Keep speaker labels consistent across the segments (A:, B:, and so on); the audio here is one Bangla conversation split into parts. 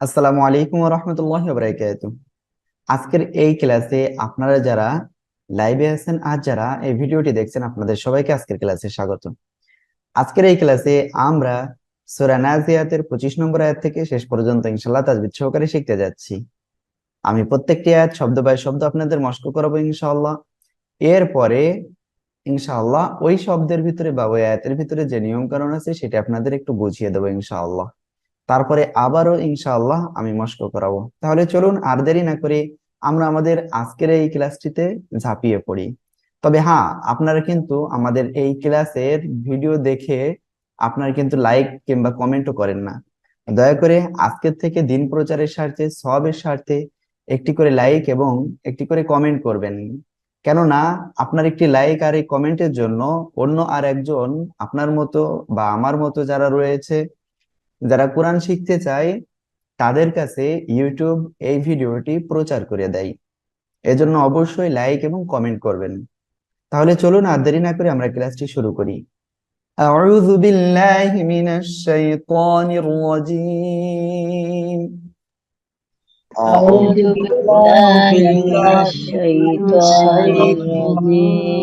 A: আসসালামু আলাইকুম রহমতুল্লাহ বরাকাত আজকের এই ক্লাসে আপনারা যারা লাইভে আছেন আর যারা এই ভিডিওটি দেখছেন, আপনাদের সবাইকে আজকের ক্লাসে স্বাগত আজকের এই ক্লাসে আমরা সূরা নাজিয়াতের পঁচিশ নম্বর আয়াত থেকে শেষ পর্যন্ত ইনশাল্লাহ তাজবিদ সহকারে শিখতে যাচ্ছি। আমি প্রত্যেকটি আয়াত শব্দ বাই শব্দ আপনাদের মস্ক করাবো ইনশাআল্লাহ। এরপরে ইনশাআল্লাহ ওই শব্দের ভিতরে বা ওই আয়াতের ভিতরে যে নিয়ম আছে, সেটা আপনাদের একটু বুঝিয়ে দেবো ইনশাআল্লাহ। তারপরে আবারও ইনশাআল্লাহ আমি মস্ক করাবো। তাহলে চলুন আর দেরি না করে আমরা আমাদের আজকের এই ক্লাসটিতে ঝাঁপিয়ে পড়ি। তবে হ্যাঁ আপনারা কিন্তু আমাদের এই ক্লাসের ভিডিও দেখে আপনারা কিন্তু লাইক কিংবা কমেন্টও করেন না। দয়া করে আজকের থেকে দিন প্রচারের স্বার্থে, সবের স্বার্থে একটি করে লাইক এবং একটি করে কমেন্ট করবেন। কেননা আপনার একটি লাইক আর এই কমেন্টের জন্য অন্য আর একজন আপনার মতো বা আমার মতো যারা রয়েছে যারা কোরআন শিখতে চায় তাদের কাছে ইউটিউব এই ভিডিওটি প্রচার করে দেয় এজন্য অবশ্যই লাইক এবং কমেন্ট করবেন তাহলে চলুন আর দেরি না করে আমরা ক্লাসটি শুরু করি أعوذ بالله من الشيطان الرجيم
B: أعوذ بالله من الشيطان الرجيم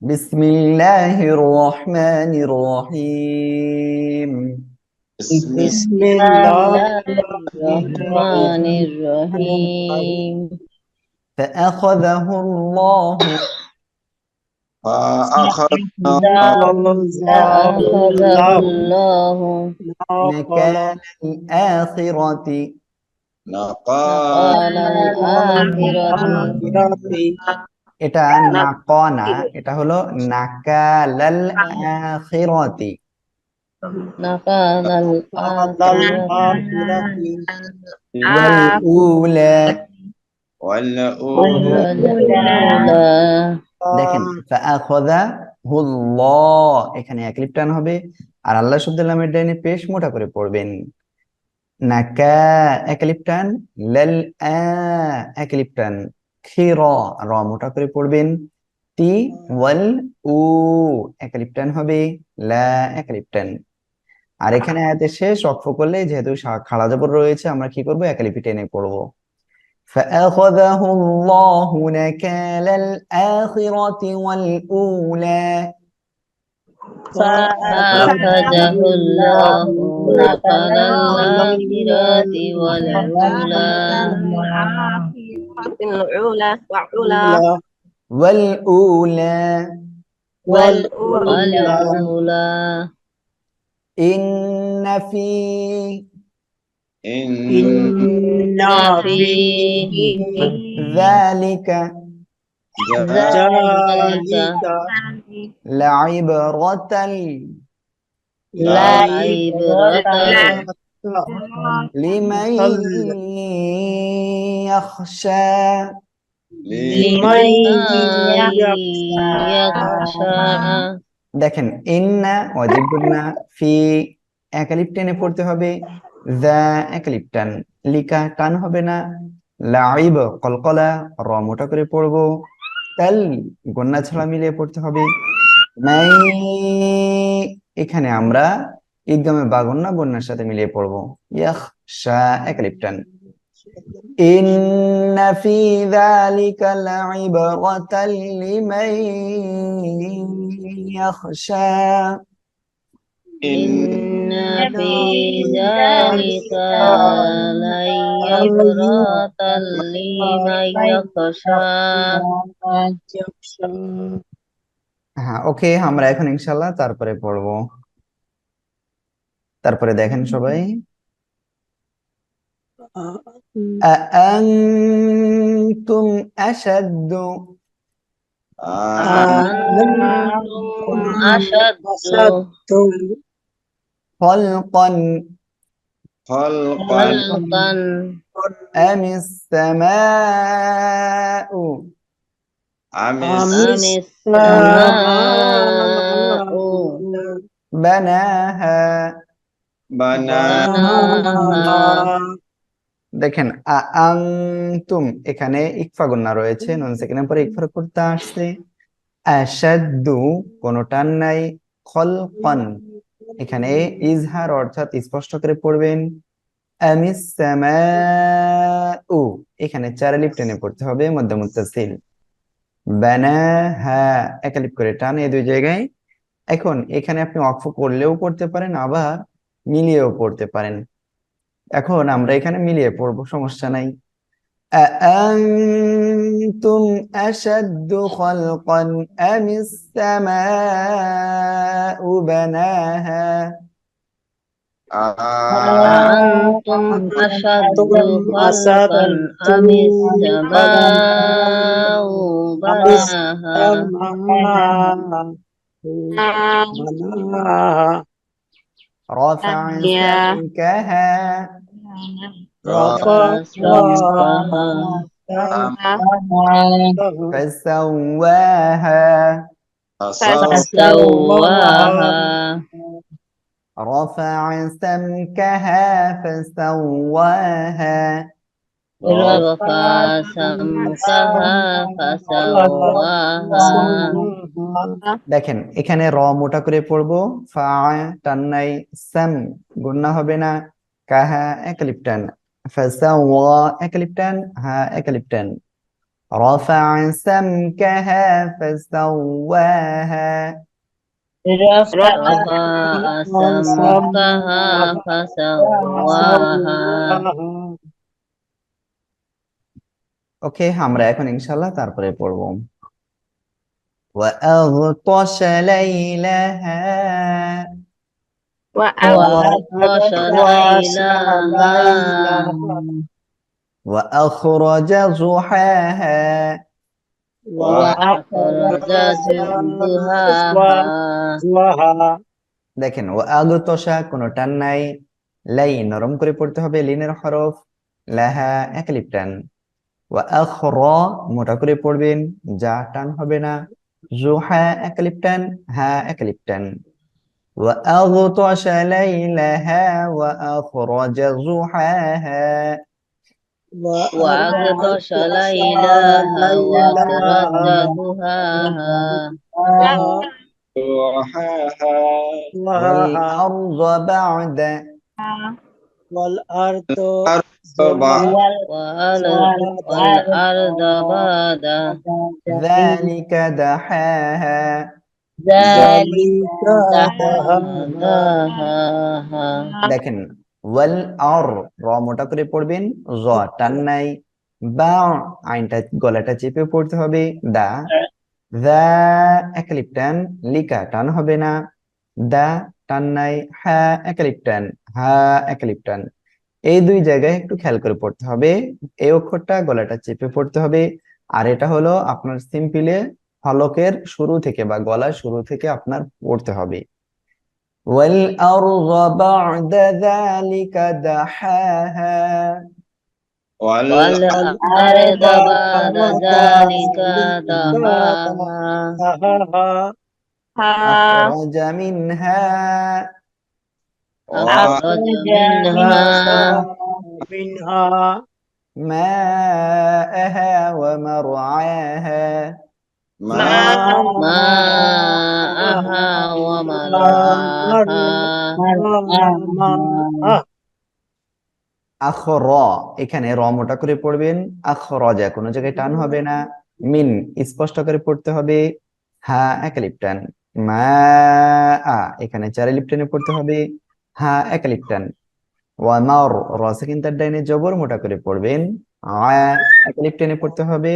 A: بسم الله الرحمن الرحيم.
B: بسم الله الرحمن الرحيم.
A: فأخذه الله.
B: فأخذه الله
A: نكال الآخرة.
B: قال الآخرة.
A: এটা নাকনা এটা হলো নাকালাল আখিরাতি। দেখেন এখানে এক টান হবে আর আল্লাহ সুদ্দুল্লামের ডাইনে পেশ মোটা করে পড়বেন। নাকা এক টান লাল এক লিপ্টান খির র মোটা করে পড়বেন তি ওয়াল উ এক লিপ টান হবে লা এক লিপ টান আর এখানে আয়াতের শেষ অক্ষ করলে যেহেতু সা- খাড়া জবর রয়েছে আমরা কি করব এক লিপি টেনে পড়বো فأخذه الله نكال الآخرة والأولى
B: فأخذه الله نقل الآخرة والأولى
C: العلا وعلا.
A: والأولى.
B: والأولى.
A: إن في
C: إن
B: فيه
A: ذلك
B: ذلك
A: لعبرة
B: لا عبرة
A: لمن يخشى
B: لمن يخشى
A: দেখেন ইন্না ওয়াজিব না ফি একালিপ টেনে পড়তে হবে যা একালিপ টান লিকা টান হবে না লাইব কলকলা র মোটা করে পড়বো তাল গন্না ছাড়া মিলিয়ে পড়তে হবে মাই এখানে আমরা ঈদগামে বা গন্না গন্নার সাথে মিলিয়ে পড়বো ইয়াখ শা একালিপ টান إن في ذلك لعبرة لمن يخشى
B: إن في ذلك لعبرة لمن يخشى
A: হ্যাঁ ওকে আমরা এখন ইনশাল্লাহ তারপরে পড়বো তারপরে দেখেন সবাই أأنتم أشد
B: أأنتم أشد
A: خلقا
C: خلقا
A: أم السماء
C: أم
B: السماء
A: بناها
C: بناها
A: দেখেন, আং তুম এখানে ইকফা গুন্না রয়েছে, নন সেকেন্ডের পরে ইকফা করতে আসছে। আশাদ্দু কোনো টান নাই, খলকন। এখানে ইজহার অর্থাৎ স্পষ্ট করে পড়বেন। আমিস সামাউ এখানে চার লিপ টেনে পড়তে হবে মধ্য মুত্তাসিল বানাহা, এক লিপ করে টান এই দুই জায়গায়। এখন এখানে আপনি অক্ফ করলেও পড়তে পারেন, আবার মিলিয়েও পড়তে পারেন। এখন আমরা এখানে মিলিয়ে পড়বো সমস্যা নাই أأنتم أشد خلقا أم السماء بناها
B: أأنتم أشد خلقا أم السماء بناها
A: رفع سمكها
B: رفع سمكها
A: فسواها.
B: فسواها.
A: رفع سمكها. فسواها.
B: رفع سمكها. فسواها.
A: দেখেন এখানে র মোটা করে পড়বো ফা টান নাই সাম গুন্না হবে না কাহা একালিপ টান ফাসাওয়া একালিপ টান হা একালিপ টান رفع سمكها فسواها
B: رفع سمكها فسواها
A: ওকে আমরা এখন ইনশাল্লাহ তারপরে পড়বো وأغطش ليلها
B: وأغطش ليلها
A: وأخرج ضحاها
B: وأخرج ضحاها
A: দেখেন ও আগতসা কোনো টান নাই লাই নরম করে পড়তে হবে লিনের হরফ লাহা একালিপ টান ও আখর মোটা করে পড়বেন যা টান হবে না زحا أكليبتن ها أكليبتن وأغطش ليلها وأخرج زحاها.
B: وأغطش ليلها وأخرج زحاها. زحاها.
A: والأرض بعد
D: والأرض
B: والأرض والأرض بعد
A: ذلك دحاها
B: ذلك دحاها
A: দেখেন ওয়াল আর র মোটা করে পড়বেন র টান নাই বা আইনটা গলাটা চেপে পড়তে হবে দা দা একালিপ টান লিকা টান হবে না দা টান নাই হা একালিপ টান হা একালিপ টান এই দুই জায়গায় একটু খেয়াল করে পড়তে হবে এই অক্ষরটা গলাটা চেপে পড়তে হবে আর এটা হলো আপনার সিম্পলে হলকের শুরু থেকে বা গলার শুরু থেকে আপনার পড়তে হবে والأرض بعد ذلك دحاها
B: والأرض بعد ذلك دحاها
A: أخرج منها
B: أخرج منها
D: منها
A: ماءها ومرعاها
B: ماءها ومرعاها
A: আখর এখানে র মোটা করে পড়বেন আখরজা কোনো জায়গায় টান হবে না মিন স্পষ্ট করে পড়তে হবে হা একালিপ টান মা আ এখানে চার লিপ টেনে পড়তে হবে হা একালিপ টান ওয়ামার র সেকেন্ড তার ডাইনে জবর মোটা করে পড়বেন আ একালিপ টেনে পড়তে হবে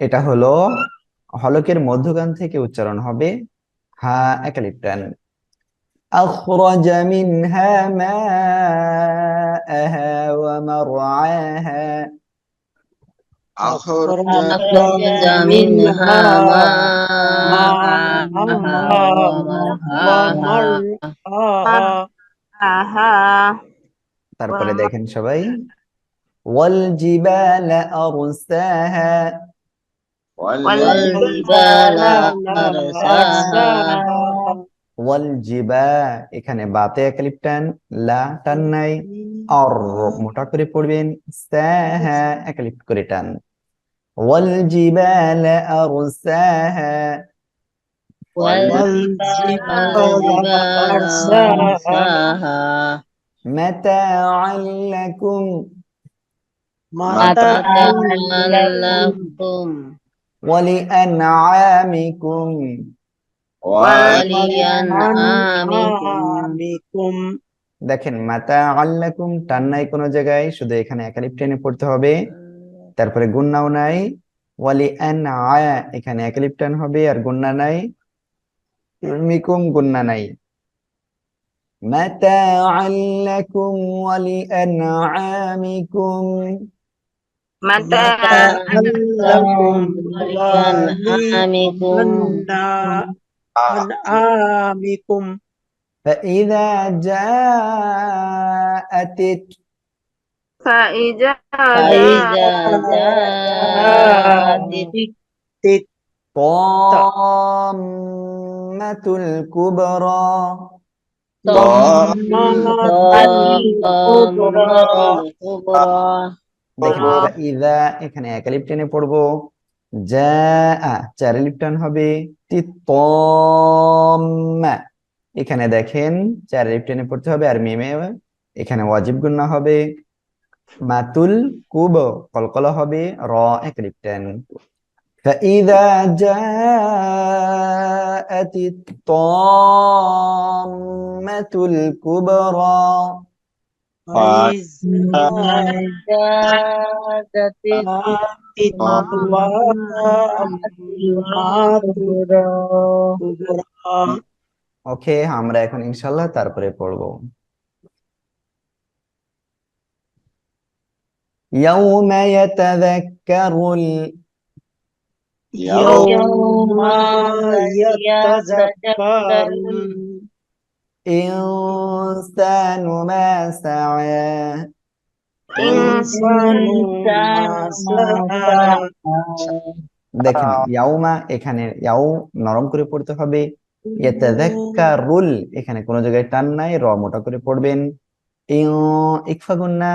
A: এটা হলো হলকের মধ্যগান থেকে উচ্চারণ হবে হা একালিপ টান أخرج منها ماءها ومرعاها
C: أخرج
B: أخرج منها ماءها ومرعاها
A: তারপরে দেখেন সবাই। ওয়াল জিবালা
B: আরসাহা। ওয়াল
A: জিবা এখানে বাতে একালিপ লা টান নাই। আর মোটা করে পড়বেন সাহা একালিপ করে টান। ওয়াল জিবালা আরসাহা।
B: والجبال أرساها
A: متاعا لكم
B: متاعا لكم
A: ولأنعامكم
B: ولأنعامكم
A: দেখেন মাতা আল্লাকুম টান নাই কোনো জায়গায় শুধু এখানে একালিপ টেনে পড়তে হবে তারপরে গুন্নাও নাই ওয়ালি আন আয়া এখানে একালিপ টান হবে আর গুন্না নাই علمكم قلنا نعم متاعا لكم ولأنعامكم
C: متاعا
B: لكم ولأنعامكم
A: فإذا جاءت
C: فإذا
B: جاءت
A: طامة
B: নি'মাতুল
A: কুবরা ইদা এখানে এক লিপ টেনে পড়ব যা চার লিপ হবে এখানে দেখেন চার পড়তে হবে আর মিমে এখানে ওয়াজিব গুন্না হবে মাতুল কুব কলকলা হবে র এক লিপ فإذا جاءت الطامة الكبرى ওকে আমরা এখন ইনশাল্লাহ তারপরে পড়বো يوم يتذكر ال...
D: يوم يتذكر
A: الإنسان ما سعى
D: الإنسان ما سعى
A: দেখেন ইয়াউমা এখানে ইয়াউ নরম করে পড়তে হবে ইয়াতাযাক্কারুল এখানে কোনো জায়গায় টান নাই র মোটা করে পড়বেন ইউ ইকফা গুন্না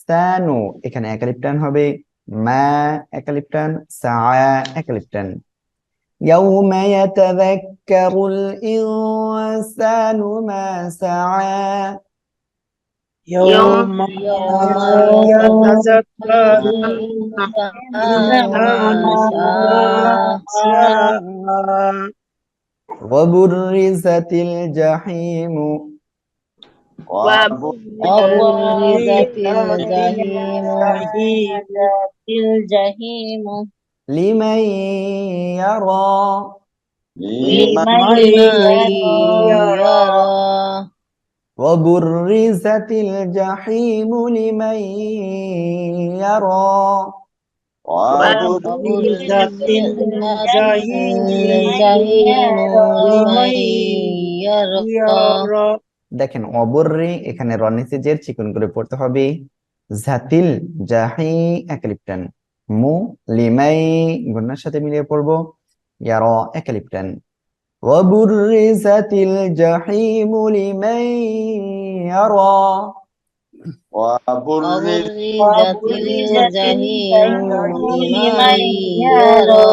A: সানু এখানে একালিপ টান হবে ما أكليبتون سعى أكليبتون يوم يتذكر الإنسان ما سعى.
D: يوم يتذكر
A: وبرزت الجحيم
B: وبرزت الجحيم الجحيم
A: لمن يرى
B: لمن يرى
A: وبرزت الجحيم لمن يرى
D: وبرزت الجحيم
B: لمن يرى
A: দেখেন অবর্রে এখানে র নিচে জের চিকন করে পড়তে হবে জাতিল জাহি একালিপটান মু লিমাই গুন্নার সাথে মিলিয়ে পড়বো ইয়ার একালিপটান وبرزت الجحيم لمن يرى
B: وبرزت الجحيم لمن يرى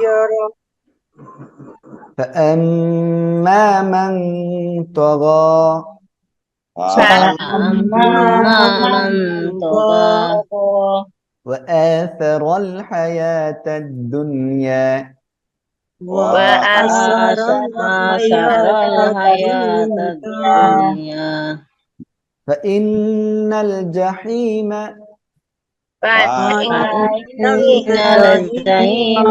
D: يرى
A: فأما من طغى
B: فأما من طغى
A: وآثر الحياة الدنيا
B: وآثر الحياة الدنيا
A: فإن الجحيم
B: فإن الجحيم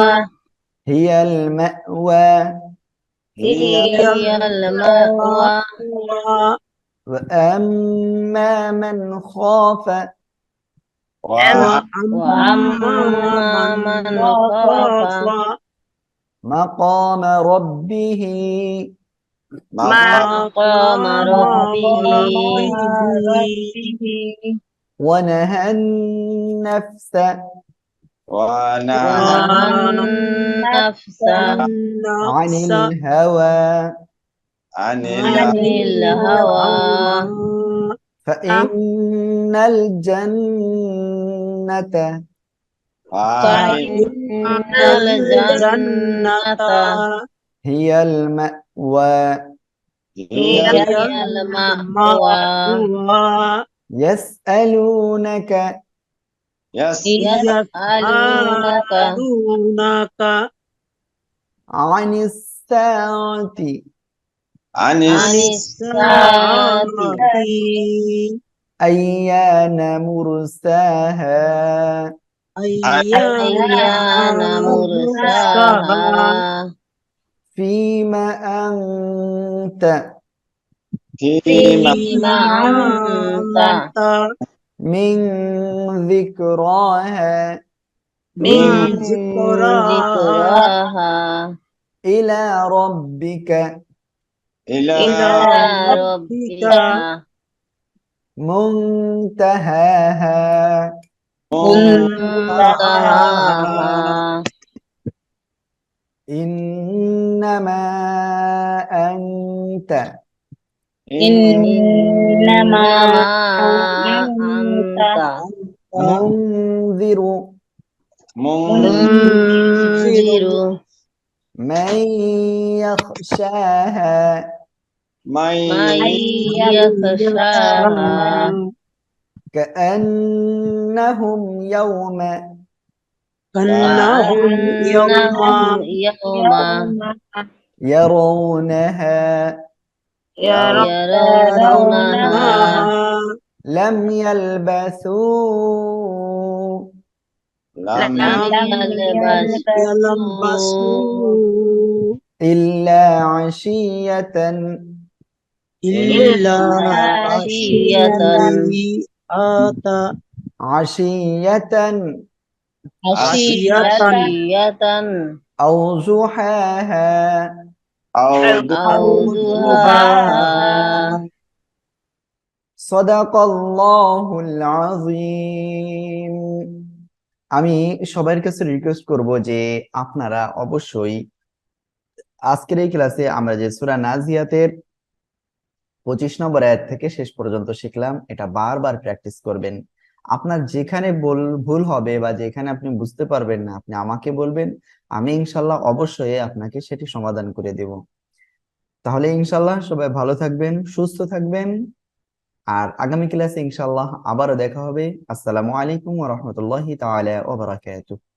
A: هي المأوى
B: هي المأوى
A: وأما من خاف
B: وأما من خاف
A: مقام ربه
B: مقام ربه
A: ونهى النفس
B: ونهى النفس
A: عن الهوى.
C: عن
B: عن الهوى.
A: فإن الجنة
B: فإن الجنة
A: هي المأوى.
B: هي المأوى.
A: يسألونك
B: يسألونك
D: يسألونك.
A: عن الساعة.
C: عن الساعة.
A: أيان مرساها.
B: أيان مرساها.
A: فيما أنت.
C: فيما
B: أنت.
A: من ذكراها.
B: من
D: ذكراها.
A: إلى ربك.
C: إلى
D: ربك.
A: منتهاها.
B: منتهاها.
A: إنما أنت.
B: إنما أنت.
A: منذر.
B: منذر.
A: من يخشاها.
B: من يخشاها.
A: كأنهم يوم.
D: كأنهم يوم.
B: يوم
A: يرونها.
B: يرونها.
A: لم يلبثوا
C: لم
B: يلبسوا
A: إلا عشية.
D: إلا
B: عشية
A: عشية.
B: عشية.
A: أو ضحاها
C: أو
B: ضحاها
A: صدق الله العظيم. আমি সবার কাছে রিকোয়েস্ট করব যে আপনারা অবশ্যই আজকের এই ক্লাসে আমরা যে সূরা নাজিয়াতের পঁচিশ নম্বর আয়াত থেকে শেষ পর্যন্ত শিখলাম, এটা বারবার প্র্যাকটিস করবেন। আপনার যেখানে ভুল হবে বা যেখানে আপনি বুঝতে পারবেন না, আপনি আমাকে বলবেন, আমি ইনশাল্লাহ অবশ্যই আপনাকে সেটি সমাধান করে দেব। তাহলে ইনশাল্লাহ সবাই ভালো থাকবেন, সুস্থ থাকবেন। আর আগামী ক্লাসে ইনশাল্লাহ আবারও দেখা হবে। আসসালামু আলাইকুম ওয়া তালা তাআলা ওয়া বারাকাতুহু।